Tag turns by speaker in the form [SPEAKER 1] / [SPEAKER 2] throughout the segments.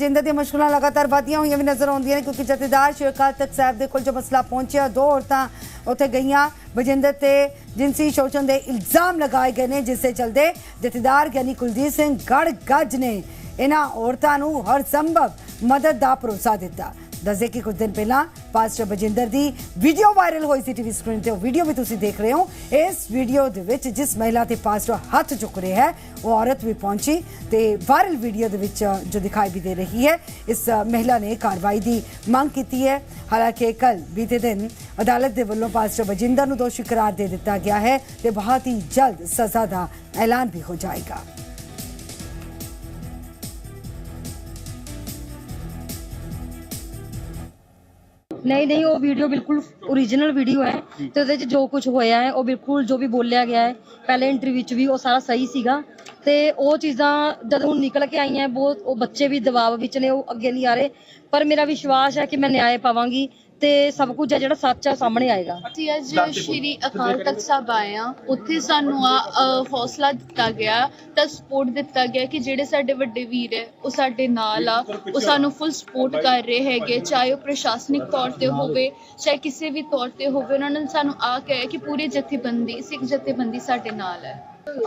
[SPEAKER 1] ਜਿੰਦਰ ਦੀਆਂ ਮੁਸ਼ਕਲਾਂ ਲਗਾਤਾਰ ਵਧੀਆਂ ਹੋਈਆਂ ਵੀ ਨਜ਼ਰ ਆਉਂਦੀਆਂ ਨੇ, ਕਿਉਂਕਿ ਜਥੇਦਾਰ ਸ਼੍ਰੀ ਅਕਾਲ ਤਖਤ ਸਾਹਿਬ ਦੇ ਕੋਲ ਜੋ ਮਸਲਾ ਪਹੁੰਚਿਆ, ਦੋ ਔਰਤਾਂ ਉੱਥੇ ਗਈਆਂ। ਬਜਿੰਦਰ ਤੇ ਜਿੰਸੀ ਸ਼ੋਸ਼ਣ ਦੇ ਇਲਜ਼ਾਮ ਲਗਾਏ ਗਏ ਨੇ, ਜਿਸ ਦੇ ਚਲਦੇ ਜਥੇਦਾਰ ਗਿਆਨੀ ਕੁਲਦੀਪ ਸਿੰਘ ਗੜ ਗੱਜ ਨੇ ਇਹਨਾਂ ਔਰਤਾਂ ਨੂੰ ਹਰ ਸੰਭਵ ਮਦਦ ਦਾ ਭਰੋਸਾ ਦਿੱਤਾ। ਦੱਸਦੇ ਕਿ ਕੁਝ ਦਿਨ ਪਹਿਲਾਂ ਪਾਸਟਰ ਬਜਿੰਦਰ ਦੀ ਵੀਡੀਓ ਵਾਇਰਲ ਹੋਈ ਸੀ ਟੀਵੀ ਸਕਰੀਨ ਤੇ। ਉਹ ਵੀਡੀਓ ਵੀ ਤੁਸੀਂ ਦੇਖ ਰਹੇ ਹੋ। ਇਸ ਵੀਡੀਓ ਦੇ ਵਿੱਚ ਜਿਸ ਮਹਿਲਾ ਤੇ ਪਾਸਟਰ ਹੱਥ ਚੁੱਕ ਰਿਹਾ ਹੈ, ਉਹ ਔਰਤ ਵੀ ਪਹੁੰਚੀ ਤੇ ਵਾਇਰਲ ਵੀਡੀਓ ਦੇ ਵਿੱਚ ਜੋ ਦਿਖਾਈ ਵੀ ਦੇ ਰਹੀ ਹੈ, ਇਸ ਮਹਿਲਾ ਨੇ ਕਾਰਵਾਈ ਦੀ ਮੰਗ ਕੀਤੀ ਹੈ। ਹਾਲਾਂਕਿ ਕੱਲ ਬੀਤੇ ਦਿਨ ਅਦਾਲਤ ਦੇ ਵੱਲੋਂ ਪਾਸਟਰ ਬਜਿੰਦਰ ਨੂੰ ਦੋਸ਼ੀ ਕਰਾਰ ਦੇ ਦਿੱਤਾ ਗਿਆ ਹੈ ਤੇ ਬਹੁਤ ਹੀ ਜਲਦ ਸਜ਼ਾ ਦਾ ਐਲਾਨ ਵੀ ਹੋ ਜਾਏਗਾ।
[SPEAKER 2] ਨਹੀਂ ਨਹੀਂ ਉਹ ਵੀਡੀਓ ਬਿਲਕੁਲ ਓਰੀਜਨਲ ਵੀਡੀਓ ਹੈ ਤੇ ਉਹਦੇ ਵਿੱਚ ਜੋ ਕੁਝ ਹੋਇਆ ਹੈ ਉਹ ਬਿਲਕੁਲ ਜੋ ਵੀ ਬੋਲਿਆ ਗਿਆ ਹੈ ਪਹਿਲੇ ਇੰਟਰਵਿਊ ਵਿੱਚ ਵੀ ਉਹ ਸਾਰਾ ਸਹੀ ਸੀਗਾ। ਤੇ ਉਹ ਚੀਜ਼ਾਂ ਜਦੋਂ ਹੁਣ ਨਿਕਲ ਕੇ ਆਈਆਂ ਬਹੁਤ ਉਹ ਬੱਚੇ ਵੀ ਦਬਾਅ ਵਿੱਚ ਨੇ ਉਹ ਅੱਗੇ ਨਹੀਂ ਆ ਰਹੇ। ਪਰ ਮੇਰਾ ਵਿਸ਼ਵਾਸ ਹੈ ਕਿ ਮੈਂ ਨਿਆਂ ਪਾਵਾਂਗੀ। ਤੇ ਸਭ ਕੁਝ ਹੈ ਜਿਹੜਾ ਸੱਚ ਹੈ ਸਾਹਮਣੇ ਆਏਗਾ।
[SPEAKER 3] ਅਸੀਂ ਅੱਜ ਸ਼੍ਰੀ ਅਕਾਲ ਤਖਤ ਸਾਹਿਬ ਆਏ ਆ ਉੱਥੇ ਸਾਨੂੰ ਆ ਅ, ਹੌਸਲਾ ਦਿੱਤਾ ਗਿਆ ਤਾਂ ਸਪੋਰਟ ਦਿੱਤਾ ਗਿਆ ਕਿ ਜਿਹੜੇ ਸਾਡੇ ਵੱਡੇ ਵੀਰ ਹੈ ਉਹ ਸਾਡੇ ਨਾਲ ਆ ਉਹ ਸਾਨੂੰ ਫੁੱਲ ਸਪੋਰਟ ਕਰ ਰਹੇ ਹੈਗੇ ਚਾਹੇ ਉਹ ਪ੍ਰਸ਼ਾਸਨਿਕ ਤੌਰ ਤੇ ਹੋਵੇ ਚਾਹੇ ਕਿਸੇ ਵੀ ਤੌਰ ਤੇ ਹੋਵੇ ਉਹਨਾਂ ਨੇ ਸਾਨੂੰ ਆ ਕਿਹਾ ਕਿ ਪੂਰੀ ਜਥੇਬੰਦੀ ਸਿੱਖ ਜਥੇਬੰਦੀ ਸਾਡੇ ਨਾਲ ਹੈ।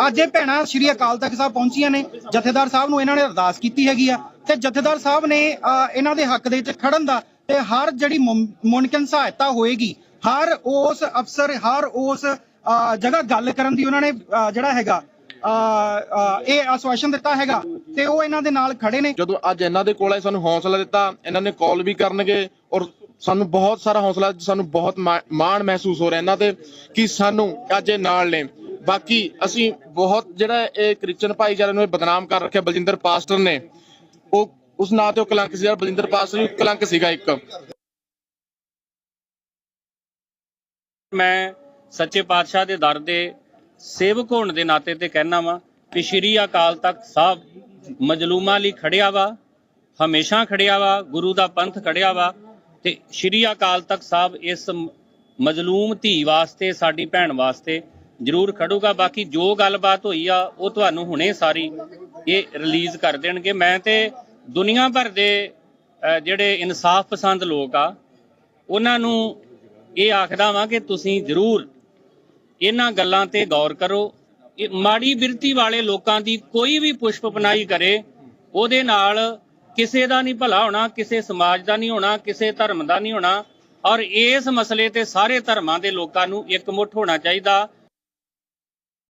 [SPEAKER 4] ਅੱਜ ਇਹ ਭੈਣਾਂ ਸ਼੍ਰੀ ਅਕਾਲ ਤਖਤ ਸਾਹਿਬ ਪਹੁੰਚੀਆਂ ਨੇ ਜਥੇਦਾਰ ਸਾਹਿਬ ਨੂੰ ਇਹਨਾਂ ਨੇ ਅਰਦਾਸ ਕੀਤੀ ਹੈਗੀ ਆ ਤੇ ਜਥੇਦਾਰ ਸਾਹਿਬ ਨੇ ਇਹਨਾਂ ਦੇ ਹੱਕ ਦੇ ਵਿੱਚ ਖੜਨ ਦਾ ਤੇ ਹਰ ਜਿਹੜੀ ਮੁਮਕਿਨ ਸਹਾਇਤਾ ਹੋਏਗੀ, ਹਰ ਉਸ ਅਫਸਰ, ਹਰ ਉਸ ਜਗ੍ਹਾ ਗੱਲ ਕਰਨ ਦੀ ਉਹਨਾਂ ਨੇ ਜਿਹੜਾ ਹੈਗਾ ਇਹ ਆਸ਼ਵਾਸਨ ਦਿੱਤਾ ਹੈਗਾ, ਤੇ ਉਹ ਇਹਨਾਂ ਦੇ ਨਾਲ ਖੜੇ ਨੇ।
[SPEAKER 5] ਜਦੋਂ ਅੱਜ ਇਹਨਾਂ ਦੇ ਕੋਲ ਸਾਨੂੰ ਹੌਸਲਾ ਦਿੱਤਾ, ਇਹਨਾਂ ਨੇ ਕਾਲ ਵੀ ਕਰਨਗੇ, ਔਰ ਸਾਨੂੰ ਬਹੁਤ ਸਾਰਾ ਹੌਸਲਾ, ਸਾਨੂੰ ਬਹੁਤ ਮਾਣ ਮਹਿਸੂਸ ਹੋ ਰਿਹਾ ਇਹਨਾਂ ਤੇ ਕਿ ਸਾਨੂੰ ਅੱਜ ਇਹ ਨਾਲ ਨੇ। ਬਾਕੀ ਅਸੀਂ ਬਹੁਤ ਜਿਹੜਾ ਇਹ ਕ੍ਰਿਸਚਨ ਭਾਈਚਾਰੇ ਨੂੰ ਇਹ ਬਦਨਾਮ ਕਰ ਰੱਖਿਆ ਬਲਜਿੰਦਰ ਪਾਸਟਰ ਨੇ, ਉਹ ਉਸ ਨਾਂ ਤੇ ਉਹ ਕਲੰਕ ਸੀ ਜਿਹੜਾ ਬਲਜਿੰਦਰ ਪਾਸਟਰ ਕਲੰਕ ਸੀਗਾ ਇੱਕ।
[SPEAKER 6] ਮੈਂ ਸੱਚੇ ਪਾਤਸ਼ਾਹ ਦੇ ਦਰ ਦੇ ਸੇਵਕ ਹੋਣ ਦੇ ਨਾਤੇ ਤੇ ਕਹਿਣਾ ਵਾਂ ਕਿ ਸ਼੍ਰੀ ਅਕਾਲ ਤਖਤ ਸਾਹਿਬ ਮਜਲੂਮਾਂ ਲਈ ਖੜਿਆ ਵਾ, ਹਮੇਸ਼ਾ ਖੜਿਆ ਵਾ, ਗੁਰੂ ਦਾ ਪੰਥ ਖੜਿਆ ਵਾ ਤੇ ਸ਼੍ਰੀ ਅਕਾਲ ਤਖਤ ਸਾਹਿਬ ਇਸ ਮਜਲੂਮ ਧੀ ਵਾਸਤੇ, ਸਾਡੀ ਭੈਣ ਵਾਸਤੇ ਜ਼ਰੂਰ ਖੜੂਗਾ। ਬਾਕੀ ਜੋ ਗੱਲਬਾਤ ਹੋਈ ਆ, ਉਹ ਤੁਹਾਨੂੰ ਹੁਣੇ ਸਾਰੀ ਇਹ ਰਿਲੀਜ਼ ਕਰ ਦੇਣਗੇ। ਮੈਂ ਤੇ ਦੁਨੀਆ ਭਰ ਦੇ ਜਿਹੜੇ ਇਨਸਾਫ ਪਸੰਦ ਲੋਕ ਆ, ਉਹਨਾਂ ਨੂੰ ਇਹ ਆਖਦਾ ਵਾਂ ਕਿ ਤੁਸੀਂ ਜ਼ਰੂਰ ਇਹਨਾਂ ਗੱਲਾਂ ਤੇ ਗੌਰ ਕਰੋ। ਇਹ ਮਾੜੀ ਬਿਰਤੀ ਵਾਲੇ ਲੋਕਾਂ ਦੀ ਕੋਈ ਵੀ ਪੁਸ਼ਪ ਪਨਾਈ ਕਰੇ, ਉਹਦੇ ਨਾਲ ਕਿਸੇ ਦਾ ਨਹੀਂ ਭਲਾ ਹੋਣਾ, ਕਿਸੇ ਸਮਾਜ ਦਾ ਨਹੀਂ ਹੋਣਾ, ਕਿਸੇ ਧਰਮ ਦਾ ਨਹੀਂ ਹੋਣਾ। ਔਰ ਇਸ ਮਸਲੇ ਤੇ ਸਾਰੇ ਧਰਮਾਂ ਦੇ ਲੋਕਾਂ ਨੂੰ ਇਕਮੁੱਠ ਹੋਣਾ ਚਾਹੀਦਾ।